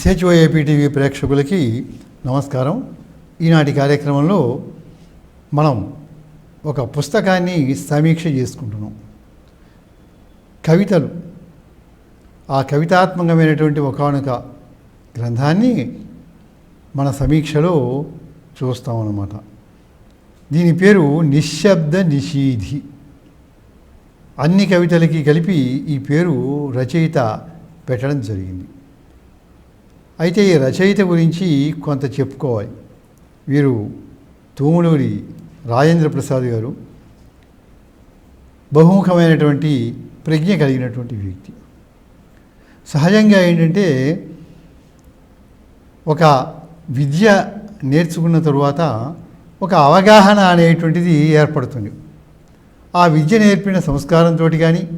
ఎస్హెచ్ఓఏపీ TV ప్రేక్షకులకి నమస్కారం. ఈనాటి కార్యక్రమంలో మనం ఒక పుస్తకాన్ని సమీక్ష చేసుకుంటున్నాం. కవితలు. ఆ కవితాత్మకమైనటువంటి ఒకనొక గ్రంథాన్ని మన సమీక్షలో చూస్తామన్నమాట. దీని పేరు నిశ్శబ్ద నిషీధి. అన్ని కవితలకి కలిపి ఈ పేరు రచయిత పెట్టడం జరిగింది. అయితే ఈ రచయిత గురించి కొంత చెప్పుకోవాలి. వీరు తూములూరి రాజేంద్ర ప్రసాద్ గారు బహుముఖమైనటువంటి ప్రజ్ఞ కలిగినటువంటి వ్యక్తి. సహజంగా ఏంటంటే ఒక విద్య నేర్చుకున్న తరువాత ఒక అవగాహన అనేటువంటిది ఏర్పడుతుంది. ఆ విద్య నేర్పిన సంస్కారంతో కానీ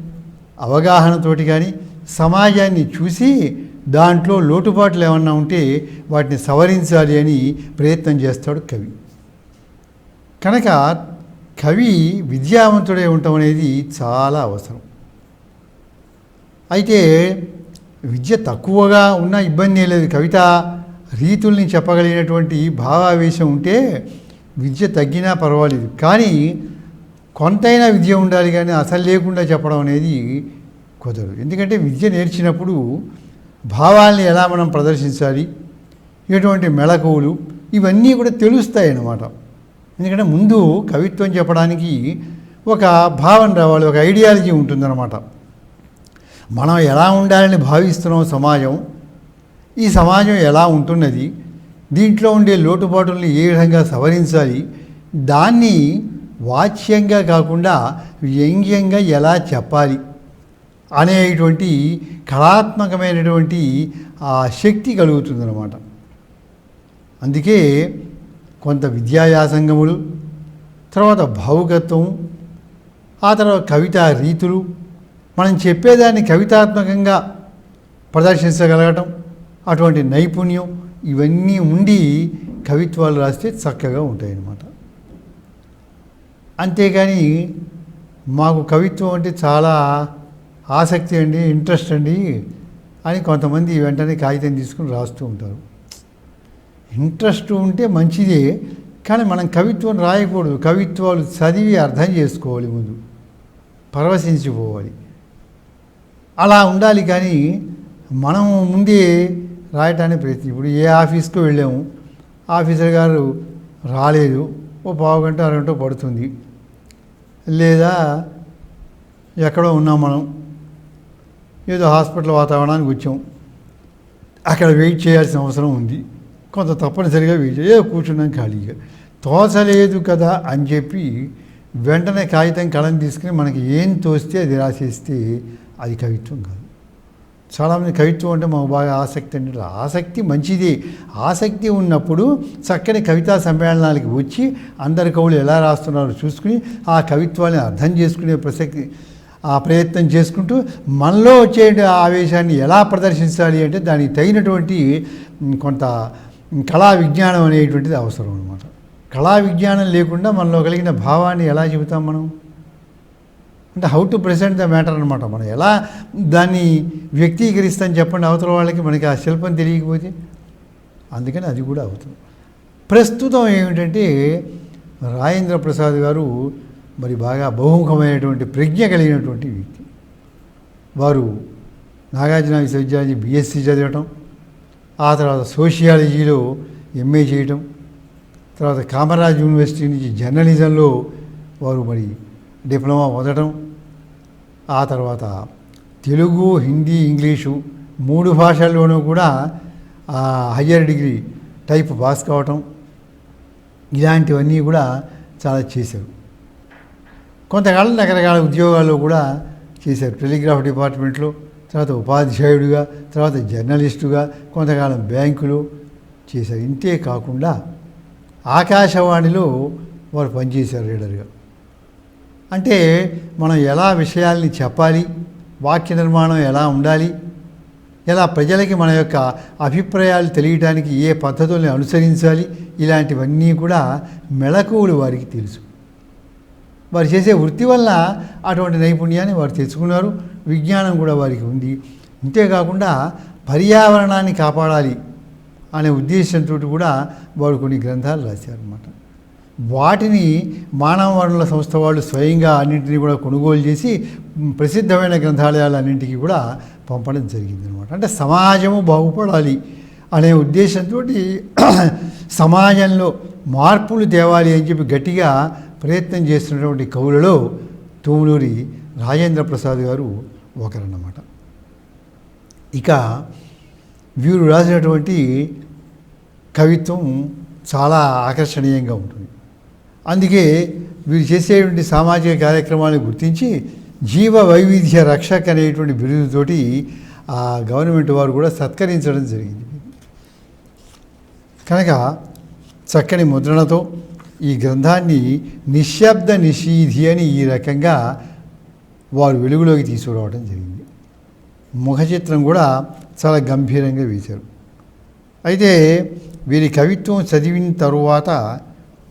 అవగాహనతోటి కానీ సమాజాన్ని చూసి దాంట్లో లోటుపాట్లు ఏమన్నా ఉంటే వాటిని సవరించాలి అని ప్రయత్నం చేస్తాడు కవి. కనుక కవి విద్యావంతుడే ఉండటం అనేది చాలా అవసరం. అయితే విద్య తక్కువగా ఉన్న ఇబ్బంది లేదు కవిత. రీతుల్ని చెప్పగలిగినటువంటి భావావేశం ఉంటే విద్య తగ్గినా పర్వాలేదు. కానీ కొంతైనా విద్య ఉండాలి కానీ అసలు లేకుండా చెప్పడం అనేది కుదరదు. ఎందుకంటే విద్య నేర్చినప్పుడు భావాల్ని ఎలా మనం ప్రదర్శించాలి ఎటువంటి మెళకువలు ఇవన్నీ కూడా తెలుస్తాయి అన్నమాట. ఎందుకంటే ముందు కవిత్వం చెప్పడానికి ఒక భావన రావాలి ఒక ఐడియాలజీ ఉంటుందన్నమాట. మనం ఎలా ఉండాలని భావిస్తున్నాం సమాజం ఈ సమాజం ఎలా ఉంటున్నది దీంట్లో ఉండే లోటుపాటుల్ని ఏ విధంగా సవరించాలి దాన్ని వాచ్యంగా కాకుండా వ్యంగ్యంగా ఎలా చెప్పాలి అనేటువంటి కళాత్మకమైనటువంటి ఆ శక్తి కలుగుతుందన్నమాట. అందుకే కొంత విద్యాయాసంగములు తర్వాత భావుకత్వం ఆ తర్వాత కవితా రీతులు మనం చెప్పేదాన్ని కవితాత్మకంగా ప్రదర్శించగలగటం అటువంటి నైపుణ్యం ఇవన్నీ ఉండి కవిత్వాలు రాస్తే చక్కగా ఉంటాయి అన్నమాట అంతేగాని మాకు కవిత్వం అంటే చాలా ఆసక్తి అండి ఇంట్రెస్ట్ అండి అని కొంతమంది వెంటనే కాగితం తీసుకుని రాస్తూ ఉంటారు. ఇంట్రెస్ట్ ఉంటే మంచిదే కానీ మనం కవిత్వం రాయకూడదు. కవిత్వాలు చదివి అర్థం చేసుకోవాలి ముందు పరవశించిపోవాలి. అలా ఉండాలి కానీ మనం ముందే రాయటానికి ప్రయత్నం. ఇప్పుడు ఏ ఆఫీస్కు వెళ్ళాము ఆఫీసర్ గారు రాలేదు ఓ పావు గంట అరగంట పడుతుంది. లేదా ఎక్కడో ఉన్నాం మనం ఏదో హాస్పిటల్ వాతావరణానికి వచ్చాం. అక్కడ వెయిట్ చేయాల్సిన అవసరం ఉంది. కొంత తప్పనిసరిగా వెయిట్ చేయ కూర్చున్నాం ఖాళీగా. తోచలేదు కదా అని చెప్పి వెంటనే కాగితం కళం తీసుకుని మనకి ఏం తోస్తే అది రాసేస్తే అది కవిత్వం కాదు. చాలామంది కవిత్వం అంటే మాకు బాగా ఆసక్తి అంటే ఆసక్తి మంచిది. ఆసక్తి ఉన్నప్పుడు చక్కని కవితా సమ్మేళనాలకి వచ్చి అందరి కవులు ఎలా రాస్తున్నారో చూసుకుని ఆ కవిత్వాన్ని అర్థం చేసుకునే ప్రసక్తి ఆ ప్రయత్నం చేసుకుంటూ మనలో వచ్చే ఆవేశాన్ని ఎలా ప్రదర్శించాలి అంటే దానికి తగినటువంటి కొంత కళా విజ్ఞానం అనేటువంటిది అవసరం అనమాట కళా విజ్ఞానం లేకుండా మనలో కలిగిన భావాన్ని ఎలా చెబుతాం మనం? అంటే how to present the matter అనమాట మనం. ఎలా దాన్ని వ్యక్తీకరిస్తాం చెప్పండి అవతల వాళ్ళకి? మనకి ఆ శిల్పం తెలియకపోతే? అందుకని అది కూడా అవుతుంది. ప్రస్తుతం ఏమిటంటే రాజేంద్ర ప్రసాద్ గారు మరి బాగా బహుముఖమైనటువంటి ప్రజ్ఞ కలిగినటువంటి వ్యక్తి. వారు నాగార్జున విశ్వవిద్యాలయం బీఎస్సీ చదవటం ఆ తర్వాత సోషియాలజీలో ఎంఏ చేయటం తర్వాత కామరాజ్ యూనివర్సిటీ నుంచి జర్నలిజంలో వారు మరి డిప్లొమా పొందడం ఆ తర్వాత తెలుగు హిందీ ఇంగ్లీషు మూడు భాషల్లోనూ కూడా హయ్యర్ డిగ్రీ టైప్ పాస్ కావటం ఇలాంటివన్నీ కూడా చాలా చేశారు. కొంతకాలం రకరకాల ఉద్యోగాల్లో కూడా చేశారు. టెలిగ్రాఫ్ డిపార్ట్మెంట్లో తర్వాత ఉపాధ్యాయుడిగా తర్వాత జర్నలిస్టుగా కొంతకాలం బ్యాంకులో చేశారు. ఇంతే కాకుండా ఆకాశవాణిలో వారు పనిచేశారు రీడర్గా. అంటే మనం ఎలా విషయాల్ని చెప్పాలి వాక్య నిర్మాణం ఎలా ఉండాలి ఎలా ప్రజలకి మన యొక్క అభిప్రాయాలు తెలియటానికి ఏ పద్ధతుల్ని అనుసరించాలి ఇలాంటివన్నీ కూడా మెళకువలు వారికి తెలుసు. వారు చేసే వృత్తి వల్ల అటువంటి నైపుణ్యాన్ని వారు తెచ్చుకున్నారు. విజ్ఞానం కూడా వారికి ఉంది. అంతేకాకుండా పర్యావరణాన్ని కాపాడాలి అనే ఉద్దేశంతో కూడా వారు కొన్ని గ్రంథాలు రాశారన్నమాట. వాటిని మానవ వనరుల సంస్థ వాళ్ళు స్వయంగా అన్నింటినీ కూడా కొనుగోలు చేసి ప్రసిద్ధమైన ప్రసిద్ధమైన గ్రంథాలయాలన్నింటికి కూడా పంపడం జరిగింది అనమాట అంటే సమాజము బాగుపడాలి అనే ఉద్దేశంతో సమాజంలో మార్పులు తేవాలి అని చెప్పి గట్టిగా ప్రయత్నం చేస్తున్నటువంటి కవులలో తోములూరి రాజేంద్ర ప్రసాద్ గారు ఒకరన్నమాట. ఇక వీరు రాసినటువంటి కవిత్వం చాలా ఆకర్షణీయంగా ఉంటుంది. అందుకే వీరు చేసేటువంటి సామాజిక కార్యక్రమాలను గుర్తించి జీవ వైవిధ్య రక్షక్ అనేటువంటి బిరుదుతోటి ఆ గవర్నమెంట్ వారు కూడా సత్కరించడం జరిగింది. కనుక చక్కని ముద్రణతో ఈ గ్రంథాన్ని నిశ్శబ్ద నిషీధి అని ఈ రకంగా వారు వెలుగులోకి తీసుకురావడం జరిగింది. ముఖ చిత్రం కూడా చాలా గంభీరంగా వేశారు. అయితే వీరి కవిత్వం చదివిన తరువాత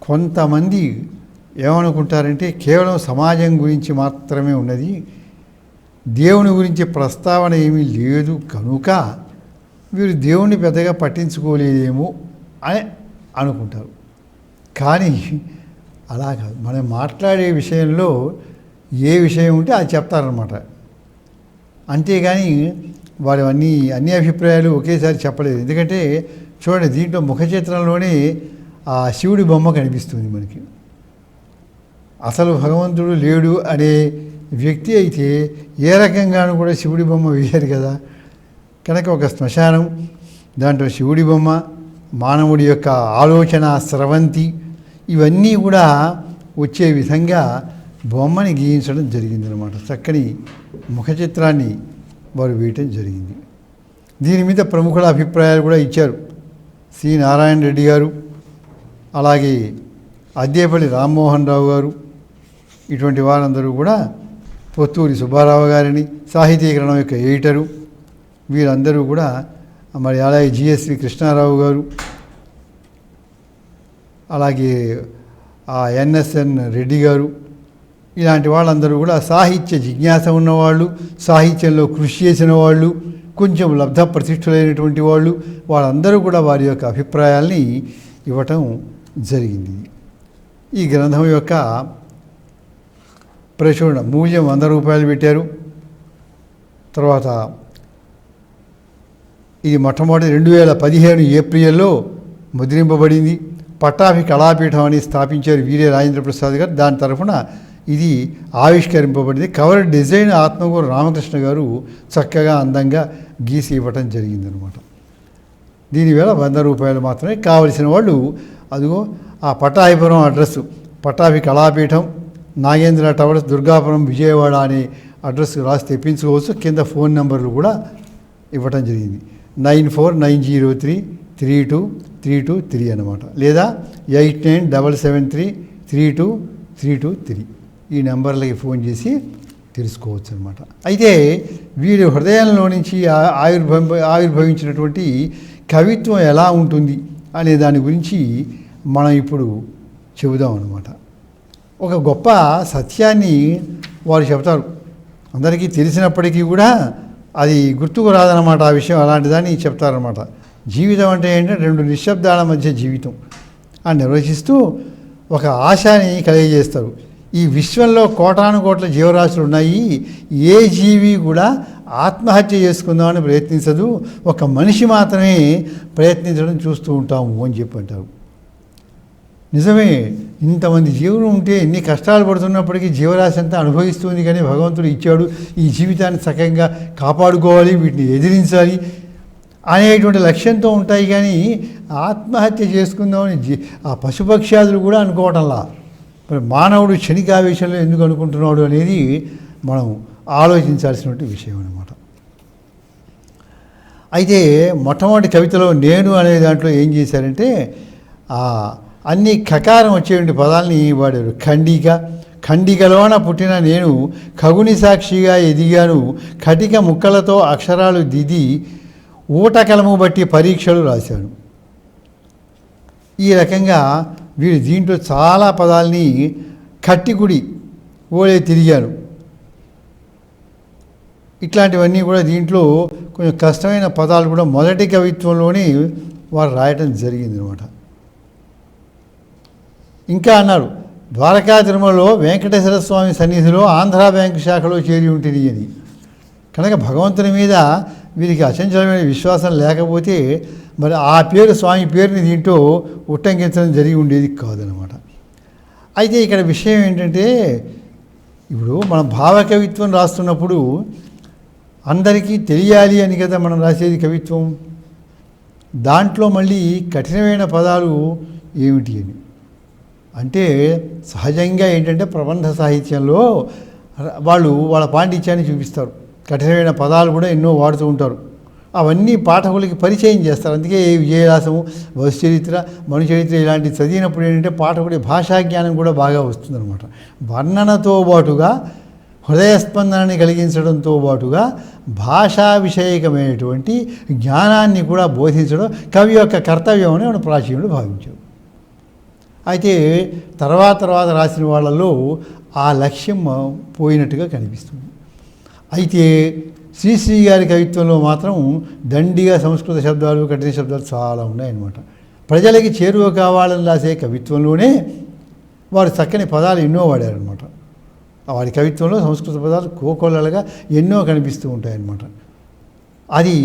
కొంతమంది ఏమనుకుంటారంటే కేవలం సమాజం గురించి మాత్రమే ఉన్నది. దేవుని గురించి ప్రస్తావన ఏమీ లేదు. కనుక వీరు దేవుణ్ణి పెద్దగా పట్టించుకోలేదేమో అని అనుకుంటారు. కానీ అలా కాదు. మనం మాట్లాడే విషయంలో ఏ విషయం ఉంటే అది చెప్తారనమాట అంతేగాని వారు అన్ని అన్ని అభిప్రాయాలు ఒకేసారి చెప్పలేదు. ఎందుకంటే చూడండి దీంట్లో ముఖ చిత్రంలోనే ఆ శివుడి బొమ్మ కనిపిస్తుంది మనకి. అసలు భగవంతుడు లేడు అనే వ్యక్తి అయితే ఏ రకంగానూ కూడా శివుడి బొమ్మ వేయరు కదా. కనుక ఒక శ్మశానం దాంట్లో శివుడి బొమ్మ మానవుడి యొక్క ఆలోచన స్రవంతి ఇవన్నీ కూడా వచ్చే విధంగా బొమ్మని గీయించడం జరిగింది అనమాట చక్కని ముఖ చిత్రాన్ని వారు వేయటం జరిగింది. దీని మీద ప్రముఖుల అభిప్రాయాలు కూడా ఇచ్చారు. సి. నారాయణ రెడ్డి గారు అలాగే అద్దేపల్లి రామ్మోహన్ రావు గారు ఇటువంటి వారందరూ కూడా పొత్తూరి సుబ్బారావు గారిని సాహితీకరణం యొక్క ఎడిటరు వీరందరూ కూడా మరి అలాగే జిఎస్వి కృష్ణారావు గారు అలాగే ఆ ఎన్ఎస్ఎన్ రెడ్డి గారు ఇలాంటి వాళ్ళందరూ కూడా సాహిత్య జిజ్ఞాస ఉన్నవాళ్ళు సాహిత్యంలో కృషి చేసిన వాళ్ళు కొంచెం లబ్ధ ప్రతిష్ఠులైనటువంటి వాళ్ళు వాళ్ళందరూ కూడా వారి యొక్క అభిప్రాయాల్ని ఇవ్వటం జరిగింది. ఈ గ్రంథం యొక్క ప్రచురణ మూల్యం వంద రూపాయలు పెట్టారు. తర్వాత ఇది మొట్టమొదటి రెండు వేల పదిహేను ఏప్రిల్లో ముద్రింపబడింది. పట్టాభి కళాపీఠం అని స్థాపించారు వీరే రాజేంద్ర ప్రసాద్ గారు. దాని తరఫున ఇది ఆవిష్కరింపబడింది. కవర్ డిజైన్ ఆత్మగూరు రామకృష్ణ గారు చక్కగా అందంగా గీసి ఇవ్వటం జరిగిందనమాట. దీనివేళ వంద రూపాయలు మాత్రమే కావలసిన వాళ్ళు అదిగో ఆ పట్టాభిపురం అడ్రస్ పట్టాభి కళాపీఠం నాగేంద్ర టవర్స్ దుర్గాపురం విజయవాడ అనే అడ్రస్ రాసి తెప్పించుకోవచ్చు. కింద ఫోన్ నెంబర్లు కూడా ఇవ్వటం జరిగింది. Nine four nine zero three three two three two three అనమాట లేదా eight nine double seven three three two three two three. ఈ నెంబర్లకి ఫోన్ చేసి తెలుసుకోవచ్చు అనమాట అయితే వీరి హృదయంలో నుంచి ఆ- ఆవిర్భవ ఆవిర్భవించినటువంటి కవిత్వం ఎలా ఉంటుంది అనే దాని గురించి మనం ఇప్పుడు చెబుదాం అనమాట ఒక గొప్ప సత్యాన్ని వారు చెబుతారు. అందరికీ తెలిసినప్పటికీ కూడా అది గుర్తుకు రాదనమాట ఆ విషయం. అలాంటిదని చెప్తారనమాట జీవితం అంటే ఏంటంటే రెండు నిశ్శబ్దాల మధ్య జీవితం అని నిర్వచిస్తూ ఒక ఆశాని కలిగజేస్తారు. ఈ విశ్వంలో కోటాను కోట్ల జీవరాశులు ఉన్నాయి. ఏ జీవి కూడా ఆత్మహత్య చేసుకుందామని ప్రయత్నించదు. ఒక మనిషి మాత్రమే ప్రయత్నించడం చూస్తూ ఉంటాము అని చెప్పి అంటారు. నిజమే ఇంతమంది జీవులు ఉంటే ఎన్ని కష్టాలు పడుతున్నప్పటికీ జీవరాశి అంతా అనుభవిస్తుంది కానీ భగవంతుడు ఇచ్చాడు. ఈ జీవితాన్ని సకంగా కాపాడుకోవాలి వీటిని ఎదిరించాలి అనేటువంటి లక్ష్యంతో ఉంటాయి కానీ ఆత్మహత్య చేసుకుందామని ఆ పశుపక్ష్యాదులు కూడా అనుకోవటంలా. మరి మానవుడు క్షణికావేశంలో ఎందుకు అనుకుంటున్నాడు అనేది మనం ఆలోచించాల్సినటువంటి విషయం అన్నమాట. అయితే మొట్టమొదటి కవితలో నేను అనే దాంట్లో ఏం చేశారంటే అన్ని ఖకారం వచ్చేటువంటి పదాలని వాడారు. ఖండిక. ఖండికలోన పుట్టిన నేను ఖగుని సాక్షిగా ఎదిగాను. కటిక ముక్కలతో అక్షరాలు దిది. ఊటకలము బట్టి పరీక్షలు రాశాడు ఈ రకంగా వీడు దీంట్లో చాలా పదాలని కట్టికుడి ఓలే తిరిగారు. ఇట్లాంటివన్నీ కూడా దీంట్లో కొంచెం కష్టమైన పదాలు కూడా మొదటి కవిత్వంలోనే వారు రాయటం జరిగింది అనమాట ఇంకా అన్నారు ద్వారకా తిరుమలలో వెంకటేశ్వర స్వామి సన్నిధిలో ఆంధ్రా బ్యాంకు శాఖలో చేరి ఉంటుంది అని. కనుక భగవంతుని మీద వీరికి అచంచలమైన విశ్వాసం లేకపోతే మరి ఆ పేరు స్వామి పేరుని దీంట్లో ఉట్టంకించడం జరిగి ఉండేది కాదనమాట అయితే ఇక్కడ విషయం ఏంటంటే ఇప్పుడు మనం భావకవిత్వం రాస్తున్నప్పుడు అందరికీ తెలియాలి అని కదా మనం రాసేది కవిత్వం. దాంట్లో మళ్ళీ కఠినమైన పదాలు ఏమిటి అని. అంటే సహజంగా ఏంటంటే ప్రబంధ సాహిత్యంలో వాళ్ళు వాళ్ళ పాండిత్యాన్ని చూపిస్తారు. కఠినమైన పదాలు కూడా ఎన్నో వాడుతూ ఉంటారు. అవన్నీ పాఠకులకి పరిచయం చేస్తారు. అందుకే విజయరాసము వసు చరిత్ర మను చరిత్ర ఇలాంటివి చదివినప్పుడు ఏంటంటే పాఠకుడి భాషా జ్ఞానం కూడా బాగా వస్తుందన్నమాట. వర్ణనతో పాటుగా హృదయస్పందనని కలిగించడంతో పాటుగా భాషా విషయకమైనటువంటి జ్ఞానాన్ని కూడా బోధించడం కవి యొక్క కర్తవ్యం అని మన ప్రాచీనుడు భావించాడు. అయితే తర్వాత తర్వాత రాసిన వాళ్ళలో ఆ లక్ష్యం పోయినట్టుగా కనిపిస్తుంది. అయితే శ్రీశ్రీ గారి కవిత్వంలో మాత్రం దండిగా సంస్కృత శబ్దాలు కఠిన శబ్దాలు చాలా ఉన్నాయన్నమాట. ప్రజలకి చేరువ కావాలని రాసే కవిత్వంలోనే వారు చక్కని పదాలు ఎన్నో వాడారనమాట వారి కవిత్వంలో సంస్కృత పదాలు కోకొల్లలుగా ఎన్నో కనిపిస్తూ ఉంటాయన్నమాట. అది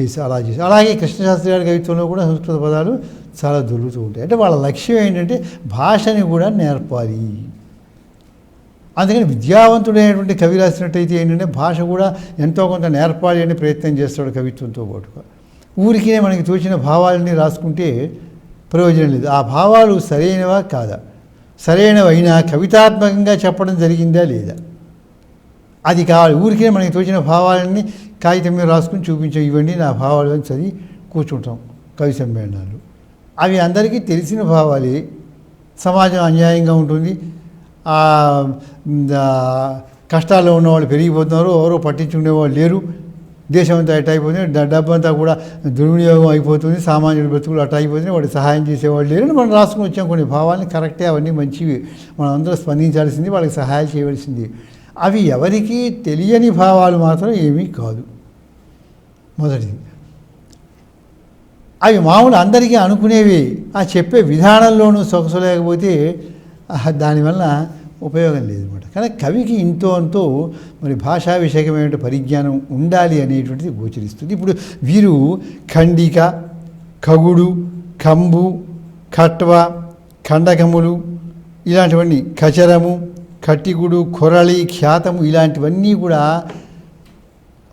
చేసి అలా చేసి అలాగే కృష్ణశాస్త్రి గారి కవిత్వంలో కూడా సంస్కృత పదాలు చాలా దొరుకుతూ ఉంటాయి. అంటే వాళ్ళ లక్ష్యం ఏంటంటే భాషని కూడా నేర్పాలి. అందుకని విద్యావంతుడైనటువంటి కవి రాసినట్టయితే ఏంటంటే భాష కూడా ఎంతో కొంత నేర్పాలి అని ప్రయత్నం చేస్తాడు కవిత్వంతో పాటుగా. ఊరికినే మనకి తోచిన భావాలని రాసుకుంటే ప్రయోజనం లేదు. ఆ భావాలు సరైనవా కాదా? సరైనవైనా కవితాత్మకంగా చెప్పడం జరిగిందా లేదా? అది కావాలి. ఊరికే మనకి తోచిన భావాలన్నీ కాగితం మీద రాసుకుని చూపించే ఇవన్నీ నా భావాలు అని చదివి కూర్చుంటాం కవి సమ్మేళనాలు. అవి అందరికీ తెలిసిన భావాలే. సమాజం అన్యాయంగా ఉంటుంది. కష్టాల్లో ఉన్నవాళ్ళు పెరిగిపోతున్నారు ఎవరో పట్టించుకునే వాళ్ళు లేరు. దేశం అంతా అట్ట అయిపోతుంది. డబ్బు డబ్బంతా కూడా దుర్వినియోగం అయిపోతుంది. సామాన్యుల బ్రతుకులు అట్ అయిపోతుంది వాడికి సహాయం చేసేవాళ్ళు లేరు. మనం రాసుకుని వచ్చాం కొన్ని భావాలని కరెక్టే అవన్నీ మంచివి. మనం అందరూ స్పందించాల్సింది వాళ్ళకి సహాయం చేయవలసింది. అవి ఎవరికీ తెలియని భావాలు మాత్రం ఏమీ కాదు. మొదటిది. అవి మామూలు అందరికీ అనుకునేవి. ఆ చెప్పే విధానంలోనూ సొగసలేకపోతే దానివల్ల ఉపయోగం లేదనమాట కానీ కవికి ఇంతో అంతో మరి భాషా విషయకమైన పరిజ్ఞానం ఉండాలి అనేటువంటిది గోచరిస్తుంది. ఇప్పుడు వీరు ఖండిక ఖగుడు కంబు ఖట్వ ఖండకములు ఇలాంటివన్నీ ఖచరము కట్టిగుడు కొరళి ఖ్యాతము ఇలాంటివన్నీ కూడా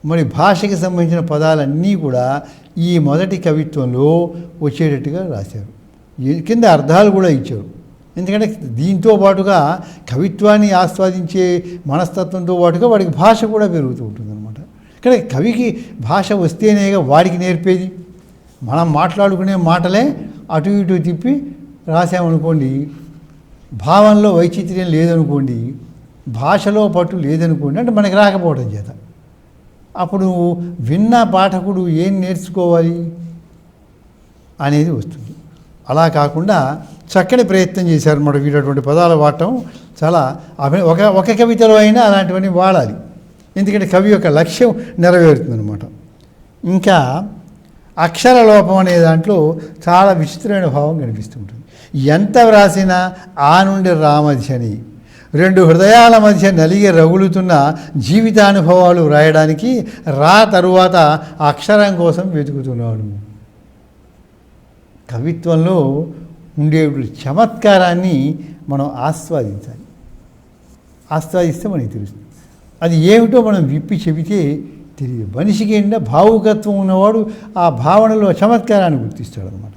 మరి భాషకి సంబంధించిన పదాలన్నీ కూడా ఈ మొదటి కవిత్వంలో వచ్చేటట్టుగా రాశారు. కింద అర్థాలు కూడా ఇచ్చారు. ఎందుకంటే దీంతో పాటుగా కవిత్వాన్ని ఆస్వాదించే మనస్తత్వంతో పాటుగా వాడికి భాష కూడా పెరుగుతూ ఉంటుందన్నమాట. కానీ కవికి భాష వస్తేనేగా వాడికి నేర్పేది. మనం మాట్లాడుకునే మాటలే అటు ఇటు తిప్పి రాసామనుకోండి భావంలో వైచిత్ర్యం లేదనుకోండి భాషలో పట్టు లేదనుకోండి అంటే మనకి రాకపోవడం చేత. అప్పుడు విన్న పాఠకుడు ఏం నేర్చుకోవాలి అనేది వస్తుంది. అలా కాకుండా చక్కని ప్రయత్నం చేశారు అన్నమాట వీటటువంటి పదాలు వాడటం. చాలా అభి ఒక ఒక కవితలో అయినా అలాంటివన్నీ వాడాలి. ఎందుకంటే కవి యొక్క లక్ష్యం నెరవేరుతుందనమాట ఇంకా అక్షర లోపం అనే దాంట్లో చాలా విచిత్రమైన భావం కనిపిస్తుంటుంది ఎంత వ్రాసినా ఆ నుండి రామధ్యని రెండు హృదయాల మధ్య నలిగి రగులుతున్న జీవితానుభవాలు వ్రాయడానికి రా తరువాత అక్షరం కోసం వెతుకుతున్నాడు. కవిత్వంలో ఉండే చమత్కారాన్ని మనం ఆస్వాదించాలి. ఆస్వాదిస్తే మనకి తెలుస్తుంది. అది ఏమిటో మనం విప్పి చెబితే తెలియదు. మనిషికి ఏంటంటే భావుకత్వం ఉన్నవాడు ఆ భావనలో చమత్కారాన్ని గుర్తిస్తాడు అనమాట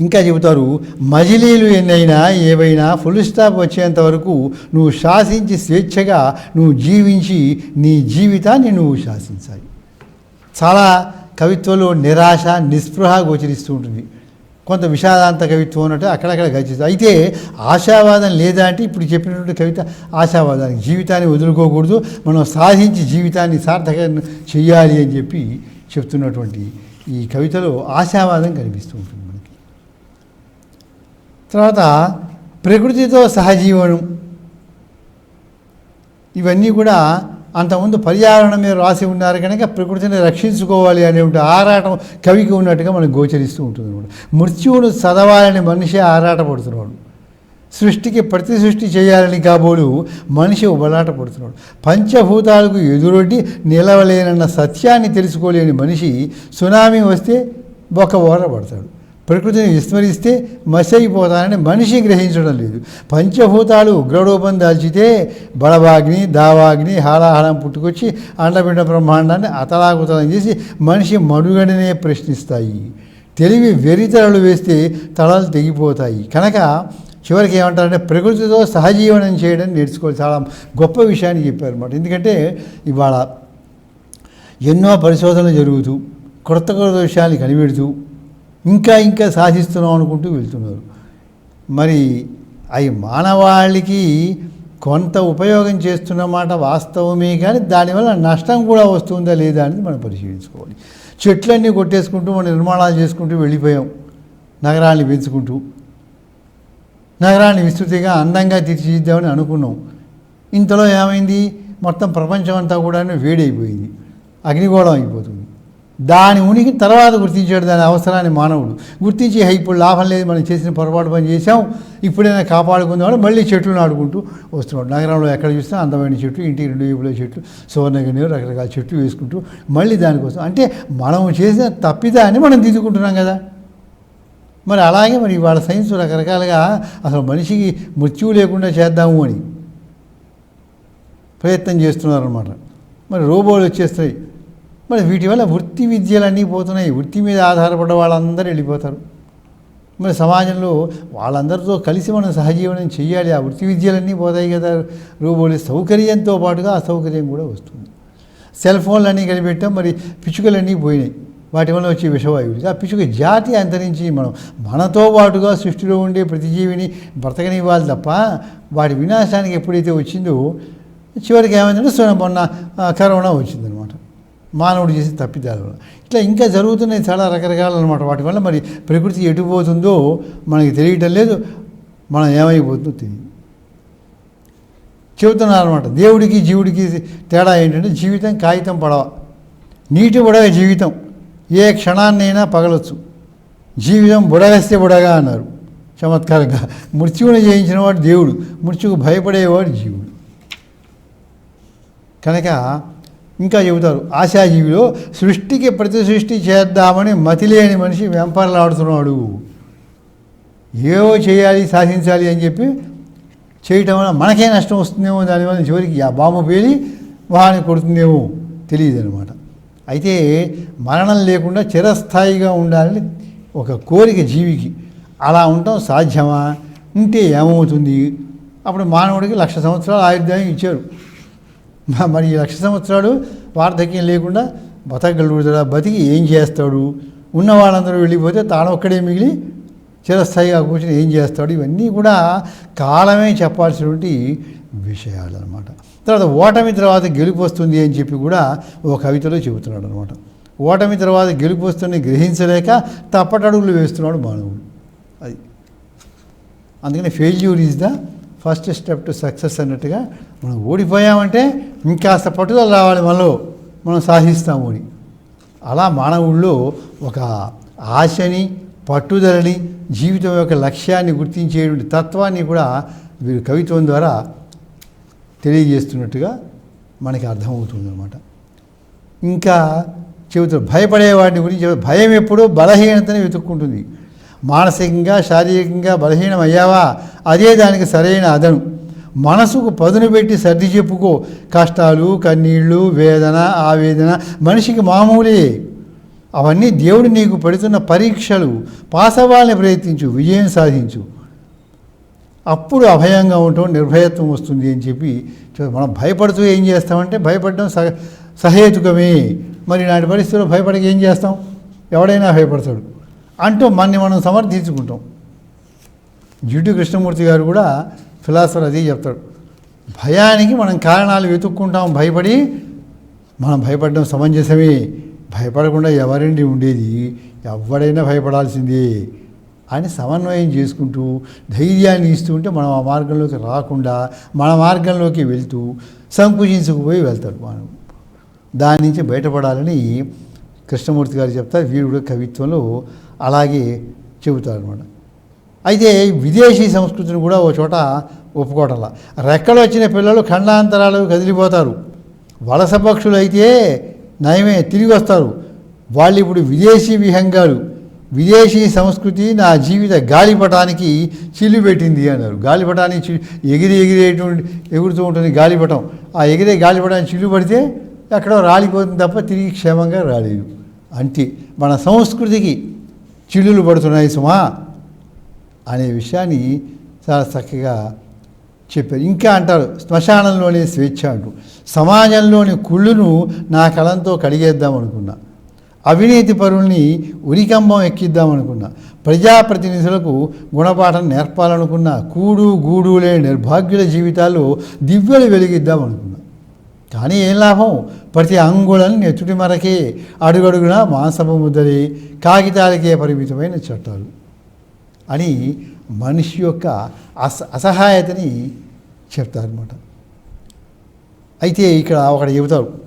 ఇంకా చెబుతారు మజిలీలు ఎన్నైనా ఏవైనా ఫుల్ స్టాప్ వచ్చేంత వరకు నువ్వు శాసించి స్వేచ్ఛగా నువ్వు జీవించి నీ జీవితాన్ని నువ్వు శాసించాలి. చాలా కవిత్వంలో నిరాశ నిస్పృహ గోచరిస్తూ ఉంటుంది. కొంత విషాదాంత కవిత్వం ఉన్నట్టు అక్కడక్కడ గచ్చిస్తుంది అయితే ఆశావాదం లేదా అంటే ఇప్పుడు చెప్పినటువంటి కవిత ఆశావాదానికి జీవితాన్ని వదులుకోకూడదు మనం సాధించి జీవితాన్ని సార్థకం చేయాలి అని చెప్పి చెప్తున్నటువంటి ఈ కవితలో ఆశావాదం కనిపిస్తూ ఉంటుంది మనకి. తర్వాత ప్రకృతితో సహజీవనం. ఇవన్నీ కూడా అంతకుముందు పర్యావరణం మీద రాసి ఉన్నారు కనుక ప్రకృతిని రక్షించుకోవాలి అనే ఆరాటం కవికి ఉన్నట్టుగా మనకు గోచరిస్తూ ఉంటుంది అనమాట. మృత్యువును చదవాలని మనిషి ఆరాటపడుతున్నాడు. సృష్టికి ప్రతి సృష్టి చేయాలని కాబోలు మనిషి ఉబలాట పడుతున్నాడు పంచభూతాలకు ఎదురొడ్డి నిలవలేనన్న సత్యాన్ని తెలుసుకోలేని మనిషి సునామీ వస్తే ఒక ఓర పడతాడు. ప్రకృతిని విస్మరిస్తే మసైపోతానని మనిషి గ్రహించడం లేదు. పంచభూతాలు ఉగ్రరూపం దాల్చితే బలవాగ్ని దావాగ్ని హాలాహలం పుట్టుకొచ్చి అండపిండ బ్రహ్మాండాన్ని అతలాకుతలం చేసి మనిషి మనుగడనే ప్రశ్నిస్తాయి. తెలివి వెరితలలు వేస్తే తలలు తెగిపోతాయి. కనుక చివరికి ఏమంటారంటే ప్రకృతితో సహజీవనం చేయడం నేర్చుకోవాలి. చాలా గొప్ప విషయాన్ని చెప్పారు అనమాట ఎందుకంటే ఇవాళ ఎన్నో పరిశోధనలు జరుగుతూ కొత్త కొత్త విషయాన్ని కనిపెడుతూ ఇంకా ఇంకా సాధిస్తున్నాం అనుకుంటూ వెళ్తున్నారు. మరి అవి మానవాళికి కొంత ఉపయోగం చేస్తున్న మాట వాస్తవమే కానీ దానివల్ల నష్టం కూడా వస్తుందా లేదా అనేది మనం పరిశీలించుకోవాలి. చెట్లన్నీ కొట్టేసుకుంటూ మనం నిర్మాణాలు చేసుకుంటూ వెళ్ళిపోయాం. నగరాన్ని పెంచుకుంటూ. నగరాన్ని విస్తృతిగా అందంగా తీర్చిదిద్దామని అనుకున్నాం. ఇంతలో ఏమైంది? మొత్తం ప్రపంచం అంతా కూడా వేడైపోయింది. అగ్నిగోళం అయిపోతుంది. దాని ఉనికి తర్వాత గుర్తించాడు దాని అవసరాన్ని మానవుడు. గుర్తించి ఇప్పుడు లాభం లేదు మనం చేసిన పొరపాటు పని చేసాం ఇప్పుడైనా కాపాడుకుందామని మళ్ళీ చెట్లు నాటుకుంటూ వస్తున్నాడు. నగరంలో ఎక్కడ చూసినా అందమైన చెట్లు ఇంటికి రెండు వైపుల చెట్లు సువర్ణగిరి రకరకాల చెట్లు వేసుకుంటూ మళ్ళీ దానికోసం. అంటే మనం చేసిన తప్పిదాన్ని మనం దిద్దుకుంటున్నాం కదా. మరి అలాగే మరి వాళ్ళ సైన్స్ రకరకాలుగా అసలు మనిషికి మృత్యువు లేకుండా చేద్దాము అని ప్రయత్నం చేస్తున్నారన్నమాట. మరి రోబోలు వచ్చేస్తాయి. మరి వీటి వల్ల వృత్తి విద్యలన్నీ పోతున్నాయి. వృత్తి మీద ఆధారపడ్డ వాళ్ళందరూ వెళ్ళిపోతారు. మరి సమాజంలో వాళ్ళందరితో కలిసి మనం సహజీవనం చేయాలి ఆ వృత్తి విద్యలన్నీ పోతాయి కదా. రోబోలు సౌకర్యంతో పాటుగా అసౌకర్యం కూడా వస్తుంది. సెల్ ఫోన్లన్నీ కనిపెట్టాం మరి పిచ్చుకలన్నీ పోయినాయి. వాటి వల్ల వచ్చే విషవాయువులు. ఆ పిచ్చుక జాతి అంతరించి మనం మనతో పాటుగా సృష్టిలో ఉండే ప్రతిజీవిని బ్రతకనివ్వాలి తప్ప వాటి వినాశానికి ఎప్పుడైతే వచ్చిందో చివరికి ఏమైందంటే సో మొన్న కరోనా వచ్చిందనమాట మానవుడు చేసే తప్పిదాల. ఇట్లా ఇంకా జరుగుతున్నాయి చాలా రకరకాలు అనమాట వాటి వల్ల మరి ప్రకృతి ఎటు పోతుందో మనకి తెలియటం లేదు. మనం ఏమైపోతుందో తెలియదు. చెబుతున్నారు అనమాట దేవుడికి జీవుడికి తేడా ఏంటంటే జీవితం కాగితం పడవ. నీటి బుడగ జీవితం. ఏ క్షణాన్నైనా పగలొచ్చు. జీవితం బుడగస్తే బుడగా అన్నారు. చమత్కారంగా. మృత్యువుని జయించిన వాడు దేవుడు. మృత్యువుకు భయపడేవాడు జీవుడు. కనుక ఇంకా చెబుతారు ఆశాజీవిలో సృష్టికి ప్రతి సృష్టి చేద్దామని మతిలేని మనిషి వెంపర్లాడుతున్నాడు ఏవో చేయాలి సాధించాలి అని చెప్పి చేయటం వల్ల మనకే నష్టం వస్తుందేమో దానివల్ల చివరికి ఆ బాంబు పేలి వాహనం కొడుతుందేమో తెలియదు అనమాట అయితే మరణం లేకుండా చిరస్థాయిగా ఉండాలని ఒక కోరిక జీవికి. అలా ఉండటం సాధ్యమా? ఉంటే ఏమవుతుంది? అప్పుడు మానవుడికి లక్ష సంవత్సరాలు ఆయుర్దాయం ఇచ్చారు. మరి ఈ లక్ష సంవత్సరాలు వార్ధక్యం లేకుండా బతకగలుగుతాడా బతికి ఏం చేస్తాడు? ఉన్న వాళ్ళందరూ వెళ్ళిపోతే తాను ఒక్కడే మిగిలి చిరస్థాయిగా కూర్చొని ఏం చేస్తాడు? ఇవన్నీ కూడా కాలమే చెప్పాల్సినటువంటి విషయాలు అనమాట తర్వాత ఓటమి తర్వాత గెలుపు వస్తుంది అని చెప్పి కూడా ఓ కవితలో చెబుతున్నాడు అనమాట ఓటమి తర్వాత గెలుపు వస్తుంది గ్రహించలేక తప్పటడుగులు వేస్తున్నాడు మానవుడు. అది. అందుకని failure is the first step to success అన్నట్టుగా మనం ఓడిపోయామంటే ఇంకాస్త పట్టుదల రావాలి మనలో. మనం సాధిస్తాము అని. అలా మానవుల్లో ఒక ఆశని పట్టుదలని జీవితం యొక్క లక్ష్యాన్ని గుర్తించేటువంటి తత్వాన్ని కూడా వీరు కవిత్వం ద్వారా తెలియజేస్తున్నట్టుగా మనకి అర్థమవుతుందన్నమాట. ఇంకా చెబుతారు భయపడేవాడిని గురించి భయం ఎప్పుడూ బలహీనతని వెతుక్కుంటుంది. మానసికంగా శారీరకంగా బలహీనం అయ్యావా అదే దానికి సరైన అదను. మనసుకు పదును పెట్టి సర్ది చెప్పుకో. కష్టాలు కన్నీళ్ళు వేదన ఆవేదన మనిషికి మామూలే. అవన్నీ దేవుడు నీకు పెడుతున్న పరీక్షలు. పాస్ అవ్వాలని ప్రయత్నించు విజయం సాధించు. అప్పుడు అభయంగా ఉండటం నిర్భయత్వం వస్తుంది అని చెప్పి మనం భయపడుతూ ఏం చేస్తామంటే భయపడడం సహ సహేతుకమే. మరి నాటి పరిస్థితుల్లో భయపడక ఏం చేస్తాం? ఎవడైనా భయపడతాడు. అంటూ మనని మనం సమర్థించుకుంటాం. జిటి కృష్ణమూర్తి గారు కూడా ఫిలాసఫర్ అదే చెప్తాడు. భయానికి మనం కారణాలు వెతుక్కుంటాం భయపడి మనం భయపడడం సమంజసమే. భయపడకుండా ఎవరండి ఉండేది? ఎవడైనా భయపడాల్సిందే అని సమన్వయం చేసుకుంటూ ధైర్యాన్ని ఇస్తూ ఉంటే మనం ఆ మార్గంలోకి రాకుండా మన మార్గంలోకి వెళ్తూ సంకుచించుకుపోయి వెళ్తాడు మనం దాని నుంచి బయటపడాలని కృష్ణమూర్తి గారు చెప్తారు. వీరుడు కవిత్వంలో అలాగే చెబుతారు అనమాట అయితే విదేశీ సంస్కృతిని కూడా ఓ చోట ఒప్పుకోవటంలా. రెక్కలు వచ్చిన పిల్లలు ఖండాంతరాలు కదిలిపోతారు. వలస పక్షులు అయితే నయమే తిరిగి వస్తారు వాళ్ళు ఇప్పుడు విదేశీ విహంగాలు విదేశీ సంస్కృతి నా జీవిత గాలిపటానికి చిల్లు పెట్టింది అన్నారు. గాలిపటానికి చి ఎగిరి ఎగిరేటువంటి ఎగురుతూ ఉంటుంది గాలిపటం. ఆ ఎగిరే గాలిపటానికి చిల్లు పడితే ఎక్కడో రాలిపోతుంది తప్ప తిరిగి క్షేమంగా రాలేదు. అంతే. మన సంస్కృతికి చిల్లులు పడుతున్నాయి సుమా అనే విషయాన్ని చాలా చక్కగా చెప్పారు. ఇంకా అంటారు శ్మశానంలోనే స్వేచ్ఛ అంటూ సమాజంలోని కుళ్ళును నా కలంతో కడిగేద్దాం అనుకున్నా అవినీతి పరుల్ని ఉరికంబం ఎక్కిద్దాం అనుకున్నా ప్రజాప్రతినిధులకు గుణపాఠం నేర్పాలనుకున్నా కూడు గూడు లేని నిర్భాగ్యుల జీవితాల్లో దివ్యలు వెలిగిద్దాం అనుకున్నా. కానీ ఏం లాభం? ప్రతి అంగుళం నెత్తుటి మరకే అడుగడుగునా మాంసపు ముద్దలి కాగితాలకే పరిమితమైన చట్టాలు. అని మనిషి యొక్క అస అసహాయతని చెప్తారనమాట అయితే ఇక్కడ ఒకటి చెబుతారు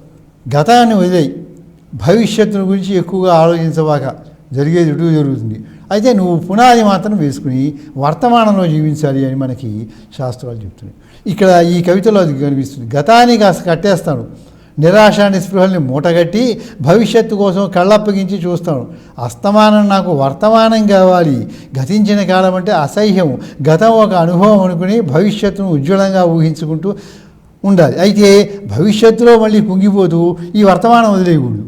గతాన్ని వదిలేయి. భవిష్యత్తును గురించి ఎక్కువగా ఆలోచించవాక జరిగేది ఇటు జరుగుతుంది? అయితే నువ్వు పునాది మాత్రం వేసుకుని వర్తమానంలో జీవించాలి అని మనకి శాస్త్రాలు చెప్తున్నాయి. ఇక్కడ ఈ కవితలో అది కనిపిస్తుంది. గతాన్ని కాస్త కట్టేస్తాను. నిరాశ నిస్పృహల్ని మూటగట్టి భవిష్యత్తు కోసం కళ్ళప్పగించి చూస్తాను. అస్తమానం నాకు వర్తమానం కావాలి. గతించిన కాలం అంటే అసహ్యం. గతం ఒక అనుభవం అనుకుని భవిష్యత్తును ఉజ్వలంగా ఊహించుకుంటూ ఉండాలి. అయితే భవిష్యత్తులో మళ్ళీ కుంగిపోతూ ఈ వర్తమానం వదిలేయకూడదు.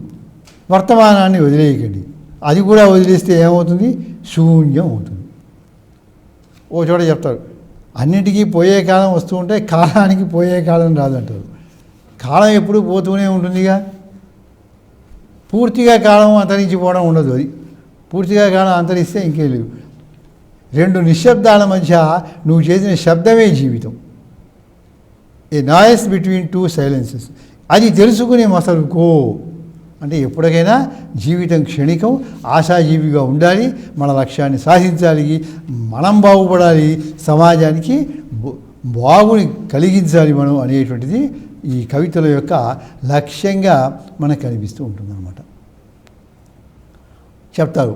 వర్తమానాన్ని వదిలేయకండి. అది కూడా వదిలేస్తే ఏమవుతుంది? శూన్యం అవుతుంది. ఓ చోట చెప్తారు అన్నిటికీ పోయే కాలం వస్తూ ఉంటే కాలానికి పోయే కాలం రాదంటారు. కాలం ఎప్పుడు పోతూనే ఉంటుందిగా. పూర్తిగా కాలం అంతరించిపోవడం ఉండదు అది. పూర్తిగా కాలం అంతరిస్తే ఇంకేం లేవు రెండు నిశ్శబ్దాల మధ్య నువ్వు చేసిన శబ్దమే జీవితం. A noise between two silences. అది తెలుసుకుని మసలుకో. అంటే ఎప్పటికైనా జీవితం క్షణికం ఆశాజీవిగా ఉండాలి మన లక్ష్యాన్ని సాధించాలి మనం బాగుపడాలి సమాజానికి బాగుని కలిగించాలి మనం అనేటువంటిది ఈ కవితల యొక్క లక్ష్యంగా మనకు కనిపిస్తూ ఉంటుందన్నమాట. చెప్తారు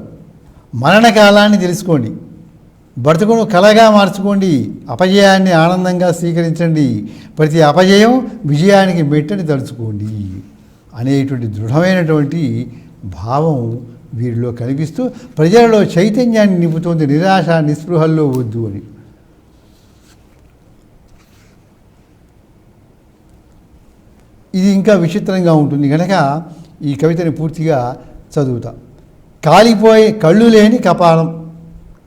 మరణకాలాన్ని తెలుసుకోండి బ్రతుకును కలగా మార్చుకోండి అపజయాన్ని ఆనందంగా స్వీకరించండి ప్రతి అపజయం విజయానికి మెట్టని తలుచుకోండి. అనేటువంటి దృఢమైనటువంటి భావం వీరిలో కనిపిస్తూ ప్రజలలో చైతన్యాన్ని నింపుతోంది నిరాశ నిస్పృహల్లో వద్దు అని. ఇది ఇంకా విచిత్రంగా ఉంటుంది. కనుక ఈ కవితని పూర్తిగా చదువుతా. కాలిపోయే కళ్ళు లేని కపాలం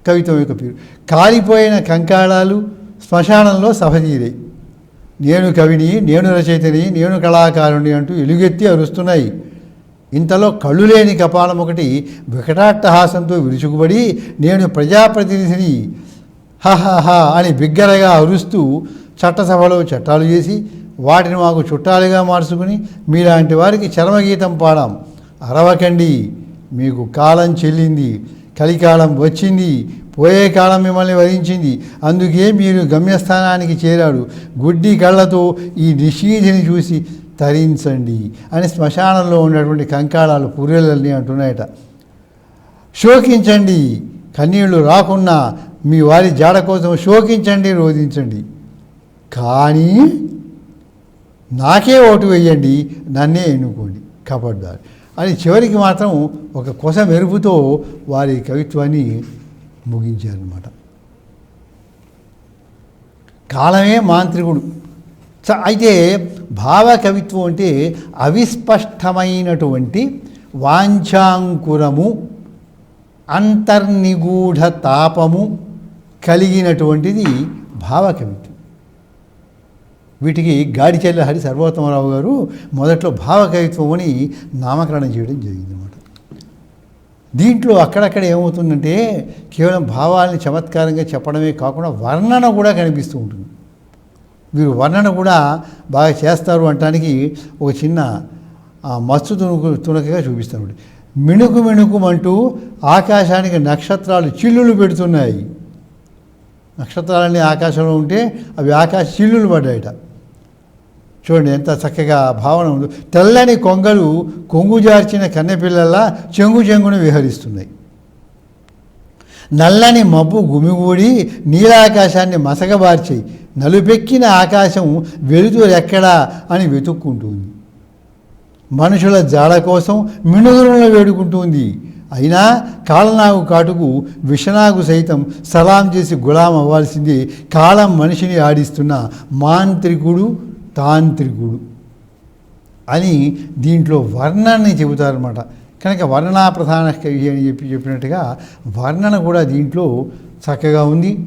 కవితం యొక్క పేరు. కాలిపోయిన కంకాళాలు శ్మశానంలో సభజీరాయి నేను కవిని నేను రచయితని నేను కళాకారుని అంటూ ఎలుగెత్తి అరుస్తున్నాయి. ఇంతలో కళ్ళు లేని కపాలం ఒకటి వికటాట్టహాసంతో విరుచుకుపడి నేను ప్రజాప్రతినిధిని హహహా అని బిగ్గరగా అరుస్తూ చట్టసభలో చట్టాలు చేసి వాటిని మాకు చుట్టాలుగా మార్చుకుని మీలాంటి వారికి చరమగీతం పాడాం. అరవకండి మీకు కాలం చెల్లింది కలికాలం వచ్చింది పోయే కాలం మిమ్మల్ని వరించింది అందుకే మీరు గమ్యస్థానానికి చేరాడు గుడ్డి కళ్ళతో ఈ నిషీధిని చూసి తరించండి అని శ్మశానంలో ఉన్నటువంటి కంకాళాలు పుర్రెలన్నీ అంటున్నాయట. శోకించండి. కన్నీళ్ళు రాకున్నా మీ వారి జాడ కోసం శోకించండి రోధించండి. కానీ నాకే ఓటు వేయండి నన్నే ఎన్నుకోండి కబడ్దారు అని చివరికి మాత్రం ఒక కొస మెరుపుతో వారి కవిత్వాన్ని ముగించారనమాట కాలమే మాంత్రికుడు. చ- అయితే భావ కవిత్వం అంటే అవిస్పష్టమైనటువంటి వాంఛాంకురము అంతర్నిగూఢ తాపము కలిగినటువంటిది భావ కవిత్వం వీటికి గాడిచెల్ల హరి సర్వోత్తమరావు గారు మొదట్లో భావ కవిత్వం అని నామకరణం చేయడం జరిగిందన్నమాట. దీంట్లో అక్కడక్కడ ఏమవుతుందంటే కేవలం భావాల్ని చమత్కారంగా చెప్పడమే కాకుండా వర్ణన కూడా కనిపిస్తూ ఉంటుంది. వీరు వర్ణన కూడా బాగా చేస్తారు అనటానికి ఒక చిన్న మత్స్సు మస్తు తుణుకు తుణకగా చూపిస్తారు. మిణుకు మిణుకుమంటూ ఆకాశానికి నక్షత్రాలు చిల్లులు పెడుతున్నాయి. నక్షత్రాలన్నీ ఆకాశంలో ఉంటే అవి ఆకాశ చిల్లులు పడ్డాయట. చూడండి ఎంత చక్కగా భావన ఉందో. తెల్లని కొంగలు కొంగు జార్చిన కన్నెపిల్లల్లా చెంగు చెంగును విహరిస్తున్నాయి. నల్లని మబ్బు గుమిగూడి నీలాకాశాన్ని మసకబార్చాయి నలుపెక్కిన ఆకాశం వెలుతురెక్కడా అని వెతుక్కుంటుంది. మనుషుల జాడ కోసం మినుగులను వేడుకుంటుంది. అయినా కాళనాగు కాటుకు విషనాగు సైతం సలాం చేసి గులాం అవ్వాల్సింది కాలం మనిషిని ఆడిస్తున్న మాంత్రికుడు తాంత్రికుడు అని దీంట్లో వర్ణాన్ని చెబుతారన్నమాట. కనుక వర్ణనా ప్రధాన కవి అని చెప్పి చెప్పినట్టుగా వర్ణన కూడా దీంట్లో చక్కగా ఉంది.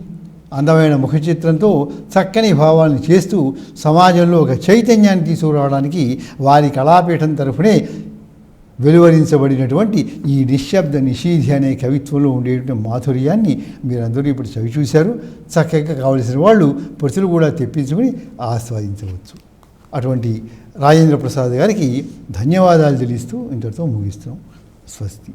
అందమైన ముఖ చిత్రంతో చక్కని భావాలను చేస్తూ సమాజంలో ఒక చైతన్యాన్ని తీసుకురావడానికి వారి కళాపీఠం తరఫునే వెలువరించబడినటువంటి ఈ నిశ్శబ్ద నిషీధి అనే కవిత్వంలో ఉండేటువంటి మాధుర్యాన్ని మీరందరూ ఇప్పుడు చవి చూశారు. చక్కగా కావలసిన వాళ్ళు ప్రతులు కూడా తెప్పించుకొని ఆస్వాదించవచ్చు. అటువంటి రాజేంద్ర ప్రసాద్ గారికి ధన్యవాదాలు తెలుస్తూ ఇంతటితో ముగిస్తున్నాం. స్వస్తి.